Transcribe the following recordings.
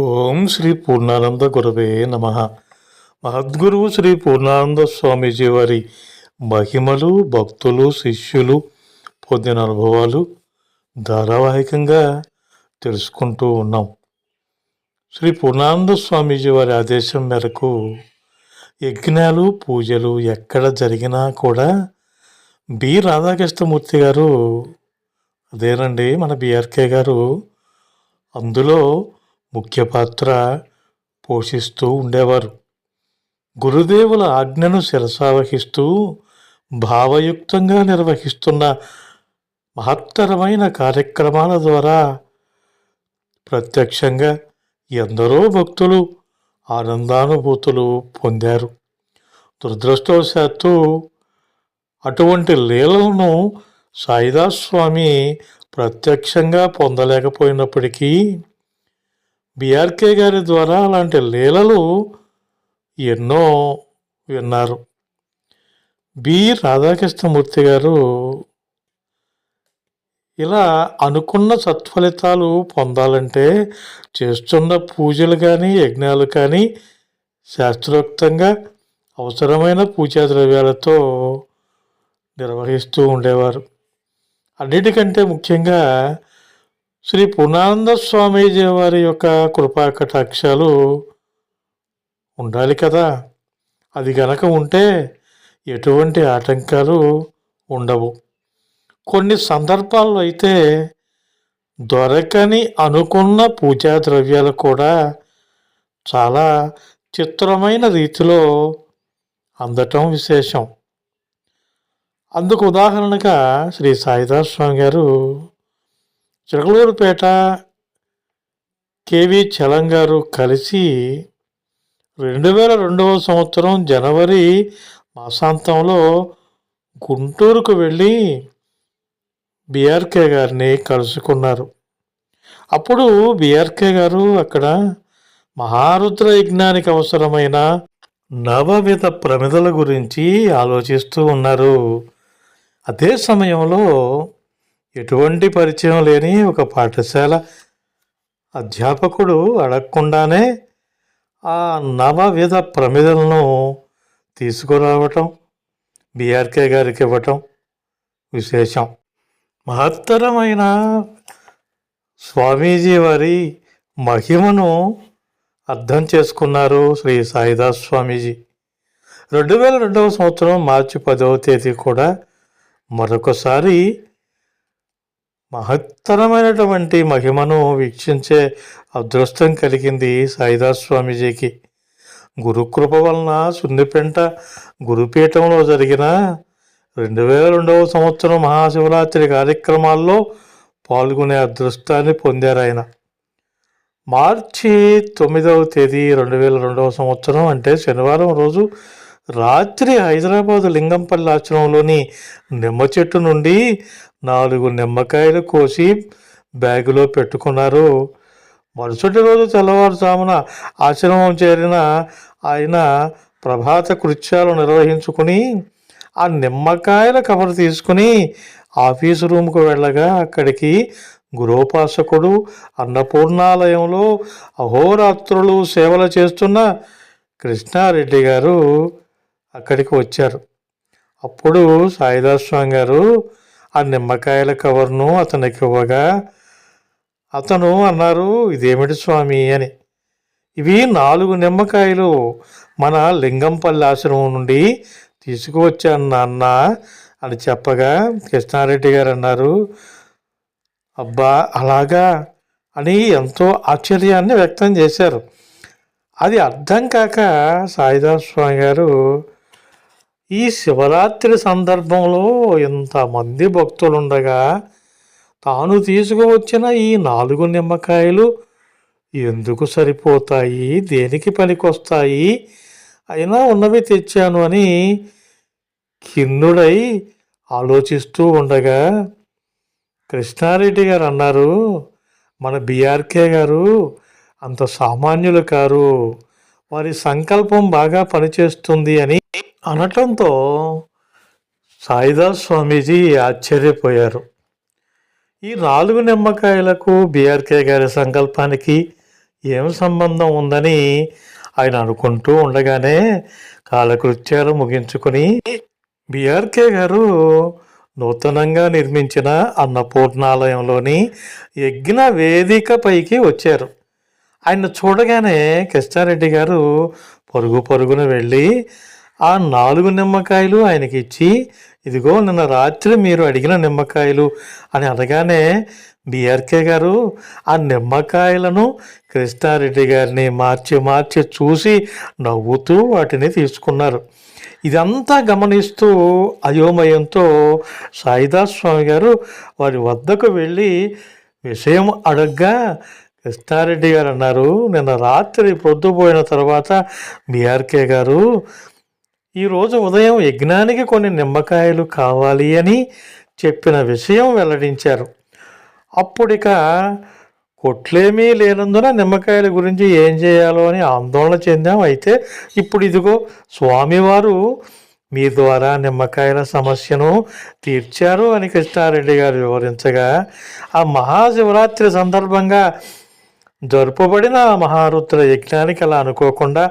ఓం శ్రీ పూర్ణానంద గురవే నమ. మహద్గురువు శ్రీ పూర్ణానంద స్వామీజీ వారి మహిమలు భక్తులు శిష్యులు పొందిన అనుభవాలు ధారావాహికంగా తెలుసుకుంటూ ఉన్నాం. శ్రీ పూర్ణానంద స్వామీజీ వారి ఆదేశం మేరకు యజ్ఞాలు పూజలు ఎక్కడ జరిగినా కూడా బి. రాధాకృష్ణమూర్తి గారు అదేనండి మన బిఆర్కే గారు అందులో ముఖ్య పాత్ర పోషిస్తూ ఉండేవారు. గురుదేవుల ఆజ్ఞను శిరసావహిస్తూ భావయుక్తంగా నిర్వహిస్తున్న మహత్తరమైన కార్యక్రమాల ద్వారా ప్రత్యక్షంగా ఎందరో భక్తులు ఆనందానుభూతులు పొందారు. దురదృష్టవశాత్తు అటువంటి లీలలను సాయిదాస్ స్వామి ప్రత్యక్షంగా పొందలేకపోయినప్పటికీ బిఆర్కే గారి ద్వారా అలాంటి లీలలు ఎన్నో విన్నారు. బి రాధాకృష్ణమూర్తి గారు ఇలా అనుకున్న సత్ఫలితాలు పొందాలంటే చేస్తున్న పూజలు కానీ యజ్ఞాలు కానీ శాస్త్రోక్తంగా అవసరమైన పూజా ద్రవ్యాలతో నిర్వహిస్తూ ఉండేవారు. అన్నిటికంటే ముఖ్యంగా శ్రీ పూర్ణానంద స్వామీజీ వారి యొక్క కృపా కటాక్షాలు ఉండాలి కదా. అది గనక ఉంటే ఎటువంటి ఆటంకాలు ఉండవు. కొన్ని సందర్భాల్లో అయితే దొరకని అనుకున్న పూజా ద్రవ్యాలు కూడా చాలా చిత్రమైన రీతిలో అందటం విశేషం. అందుకు ఉదాహరణగా శ్రీ సాయిదాస్ స్వామి గారు చిలకలూరుపేట కేవి చలం గారు కలిసి రెండు వేల రెండవ సంవత్సరం జనవరి మాసాంతంలో గుంటూరుకు వెళ్ళి బిఆర్కే గారిని కలుసుకున్నారు. అప్పుడు బిఆర్కే గారు అక్కడ మహారుద్ర యజ్ఞానికి అవసరమైన నవవిధ ప్రమిదల గురించి ఆలోచిస్తూ ఉన్నారు. అదే సమయంలో ఎటువంటి పరిచయం లేని ఒక పాఠశాల అధ్యాపకుడు అడగకుండానే ఆ నవవిధ ప్రమిదలను తీసుకురావటం బీఆర్కే గారికి ఇవ్వటం విశేషం. మహత్తరమైన స్వామీజీ వారి మహిమను అర్థం చేసుకున్నారు శ్రీ సాయిదాస్ స్వామీజీ. రెండు వేల రెండవ సంవత్సరం మార్చి పదవ తేదీ కూడా మరొకసారి మహత్తరమైనటువంటి మహిమను వీక్షించే అదృష్టం కలిగింది సాయిదాస్ స్వామీజీకి గురుకృప వలన సున్నిపెంట గురుపీఠంలో జరిగిన రెండు వేల రెండవ సంవత్సరం మహాశివరాత్రి కార్యక్రమాల్లో పాల్గొనే అదృష్టాన్ని పొందారు ఆయన. మార్చి తొమ్మిదవ తేదీ రెండు వేల రెండవ సంవత్సరం అంటే శనివారం రోజు రాత్రి హైదరాబాద్ లింగంపల్లి ఆశ్రమంలోని నిమ్మ చెట్టు నుండి నాలుగు నిమ్మకాయలు కోసి బ్యాగులో పెట్టుకున్నారు. మరుసటి రోజు తెల్లవారుజామున ఆశ్రమం చేరిన ఆయన ప్రభాత కృత్యాలు నిర్వహించుకుని ఆ నిమ్మకాయల కవర్ తీసుకుని ఆఫీసు రూమ్కు వెళ్ళగా అక్కడికి గురోపాసకుడు అన్నపూర్ణాలయంలో అహోరాత్రులు సేవలు చేస్తున్న కృష్ణారెడ్డి గారు అక్కడికి వచ్చారు. అప్పుడు సాయిదాస్ స్వామి గారు ఆ నిమ్మకాయల కవర్ను అతనికి ఇవ్వగా అతను అన్నారు ఇదేమిటి స్వామి అని. ఇవి నాలుగు నిమ్మకాయలు మన లింగంపల్లి ఆశ్రమం నుండి తీసుకువచ్చాను నాన్న అని చెప్పగా కృష్ణారెడ్డి గారు అన్నారు అబ్బా అలాగా అని ఎంతో ఆశ్చర్యాన్ని వ్యక్తం చేశారు. అది అర్థం కాక సాయిదాస్ స్వామి గారు ఈ శివరాత్రి సందర్భంలో ఇంతమంది భక్తులుండగా తాను తీసుకువచ్చిన ఈ నాలుగు నిమ్మకాయలు ఎందుకు సరిపోతాయి? దేనికి పనికొస్తాయి? అయినా ఉన్నవి తెచ్చాను అని కిన్నుడై ఆలోచిస్తూ ఉండగా కృష్ణారెడ్డి గారు అన్నారు మన బీఆర్కే గారు అంత సామాన్యులు కారు. వారి సంకల్పం బాగా పనిచేస్తుంది అని అనటంతో సాయిదాస్ స్వామీజీ ఆశ్చర్యపోయారు. ఈ నాలుగు నిమ్మకాయలకు బీఆర్కే గారి సంకల్పానికి ఏం సంబంధం ఉందని ఆయన అనుకుంటూ ఉండగానే కాలకృత్యాలు ముగించుకుని బీఆర్కే గారు నూతనంగా నిర్మించిన అన్నపూర్ణాలయంలోని యజ్ఞ వేదిక పైకి వచ్చారు. ఆయన చూడగానే కృష్ణారెడ్డి గారు పరుగు పరుగున వెళ్ళి ఆ నాలుగు నిమ్మకాయలు ఆయనకి ఇచ్చి ఇదిగో నిన్న రాత్రి మీరు అడిగిన నిమ్మకాయలు అని అనగానే బిఆర్కే గారు ఆ నిమ్మకాయలను కృష్ణారెడ్డి గారిని మార్చి మార్చి చూసి నవ్వుతూ వాటిని తీసుకున్నారు. ఇదంతా గమనిస్తూ అయోమయంతో సాయిదాస్ స్వామి గారు వారి వద్దకు వెళ్ళి విషయం అడగ్గా కృష్ణారెడ్డి గారు అన్నారు నిన్న రాత్రి పొద్దుపోయిన తర్వాత బిఆర్కే గారు ఈరోజు ఉదయం యజ్ఞానికి కొన్ని నిమ్మకాయలు కావాలి అని చెప్పిన విషయం వెల్లడించారు. అప్పుడిక కొట్లేమీ లేనందున నిమ్మకాయల గురించి ఏం చేయాలో అని ఆందోళన చెందాం. అయితే ఇప్పుడు ఇదిగో స్వామివారు మీ ద్వారా నిమ్మకాయల సమస్యను తీర్చారు అని కృష్ణారెడ్డి గారు వివరించగా ఆ మహాశివరాత్రి సందర్భంగా జరుపబడిన మహారుద్ర యజ్ఞానికి అలా అనుకోకుండా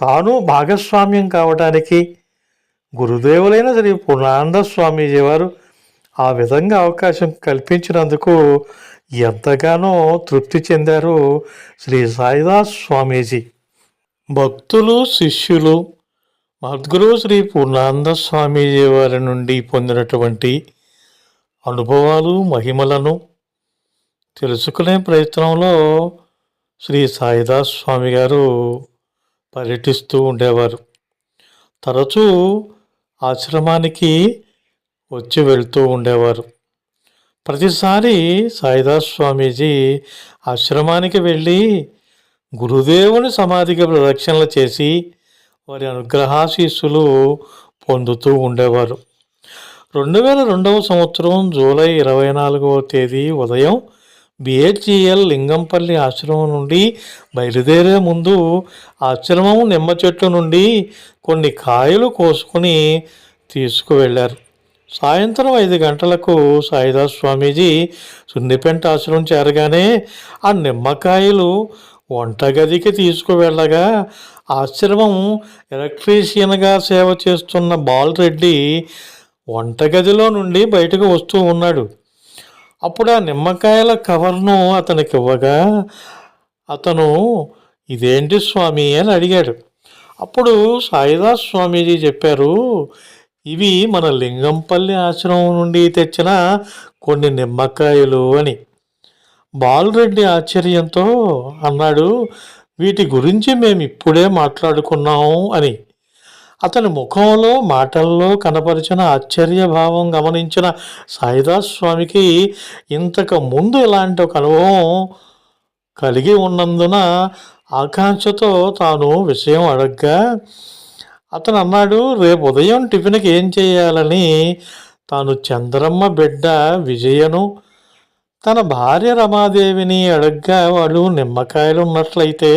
తాను భాగస్వామ్యం కావడానికి గురుదేవులైన శ్రీ పూర్ణానంద స్వామీజీ వారు ఆ విధంగా అవకాశం కల్పించినందుకు ఎంతగానో తృప్తి చెందారు శ్రీ సాయిదాస్ స్వామీజీ. భక్తులు శిష్యులు మద్గురు శ్రీ పూర్ణానంద స్వామీజీ వారి నుండి పొందినటువంటి అనుభవాలు మహిమలను తెలుసుకునే ప్రయత్నంలో శ్రీ సాయిదాస్ స్వామి గారు పర్యటిస్తూ ఉండేవారు. తరచూ ఆశ్రమానికి వచ్చి వెళ్తూ ఉండేవారు. ప్రతిసారి సాయిదాస్ స్వామీజీ ఆశ్రమానికి వెళ్ళి గురుదేవుని సమాధికి ప్రదక్షిణలు చేసి వారి అనుగ్రహాశీస్సులు పొందుతూ ఉండేవారు. రెండు వేల రెండవ సంవత్సరం జూలై ఇరవై నాలుగవ తేదీ ఉదయం బిహెచ్ఈఎల్ లింగంపల్లి ఆశ్రమం నుండి బయలుదేరే ముందు ఆశ్రమం నిమ్మ చెట్టు నుండి కొన్ని కాయలు కోసుకొని తీసుకువెళ్ళారు సాయంత్రం ఐదు గంటలకు సాయిదాస్ స్వామీజీ సున్నిపెంట ఆశ్రమం చేరగానే ఆ నిమ్మకాయలు వంటగదికి తీసుకువెళ్ళగా ఆశ్రమం ఎలక్ట్రీషియన్గా సేవ చేస్తున్న బాలరెడ్డి వంటగదిలో నుండి బయటకు వస్తూ ఉన్నాడు. అప్పుడు ఆ నిమ్మకాయల కవర్ను అతనికి ఇవ్వగా అతను ఇదేంటి స్వామి అని అడిగాడు. అప్పుడు సాయిదాస్ స్వామీజీ చెప్పారు ఇవి మన లింగంపల్లి ఆశ్రమం నుండి తెచ్చిన కొన్ని నిమ్మకాయలు అని. బాలరెడ్డి ఆశ్చర్యంతో అన్నాడు వీటి గురించి మేము ఇప్పుడే మాట్లాడుకున్నాము అని. అతని ముఖంలో మాటల్లో కనపరిచిన ఆశ్చర్యభావం గమనించిన సాయిదాస్ స్వామికి ఇంతకు ముందు ఇలాంటి ఒక అనుభవం కలిగి ఉన్నందున ఆకాంక్షతో తాను విషయం అడగ్గా అతను అన్నాడు రేపు ఉదయం టిఫిన్కి ఏం చేయాలని? తాను చంద్రమ్మ బిడ్డ విజయను తన భార్య రమాదేవిని అడగ్గా వాళ్ళు నిమ్మకాయలు ఉన్నట్లయితే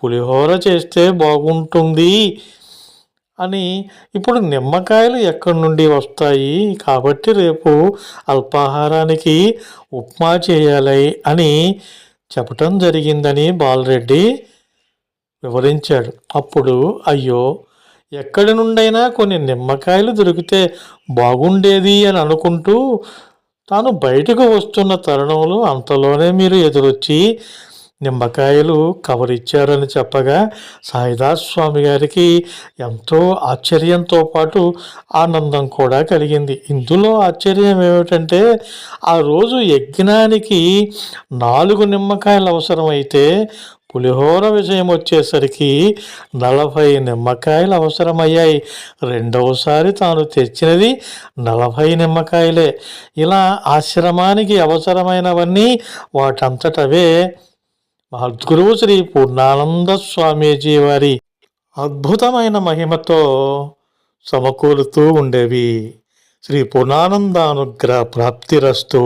పులిహోర చేస్తే బాగుంటుంది. అని. ఇప్పుడు నిమ్మకాయలు ఎక్కడి నుండి వస్తాయి? కాబట్టి రేపు అల్పాహారానికి ఉప్మా చేయాలి అని చెప్పటం జరిగిందని బాలరెడ్డి వివరించాడు. అప్పుడు అయ్యో ఎక్కడి నుండైనా కొన్ని నిమ్మకాయలు దొరికితే బాగుండేది అని అనుకుంటూ తాను బయటకు వస్తున్న తరుణంలో అంతలోనే మీరు ఎదురొచ్చి నిమ్మకాయలు కవర్ ఇచ్చారని చెప్పగా సాయిదాస్ స్వామి గారికి ఎంతో ఆశ్చర్యంతో పాటు ఆనందం కూడా కలిగింది. ఇందులో ఆశ్చర్యం ఏమిటంటే ఆ రోజు యజ్ఞానికి నాలుగు నిమ్మకాయలు అవసరమైతే పులిహోర విషయం వచ్చేసరికి నలభై నిమ్మకాయలు అవసరమయ్యాయి. రెండవసారి తాను తెచ్చినది నలభై నిమ్మకాయలే. ఇలా ఆశ్రమానికి అవసరమైనవన్నీ వాటంతటవే మహద్గురువు శ్రీ పూర్ణానంద స్వామీజీ వారి అద్భుతమైన మహిమతో సమకూరుతూ ఉండేవి. శ్రీ పూర్ణానందానుగ్రహ ప్రాప్తిరస్తు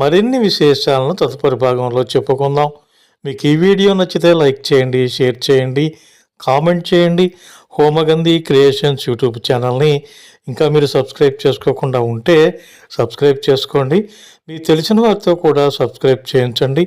మరిన్ని విశేషాలను తదుపరి భాగంలో చెప్పుకుందాం. మీకు ఈ వీడియో నచ్చితే లైక్ చేయండి షేర్ చేయండి కామెంట్ చేయండి. హోమగంధి క్రియేషన్స్ యూట్యూబ్ ఛానల్ని ఇంకా మీరు సబ్స్క్రైబ్ చేసుకోకుండా ఉంటే సబ్స్క్రైబ్ చేసుకోండి. మీకు తెలిసిన వారితో కూడా సబ్స్క్రైబ్ చేయించండి.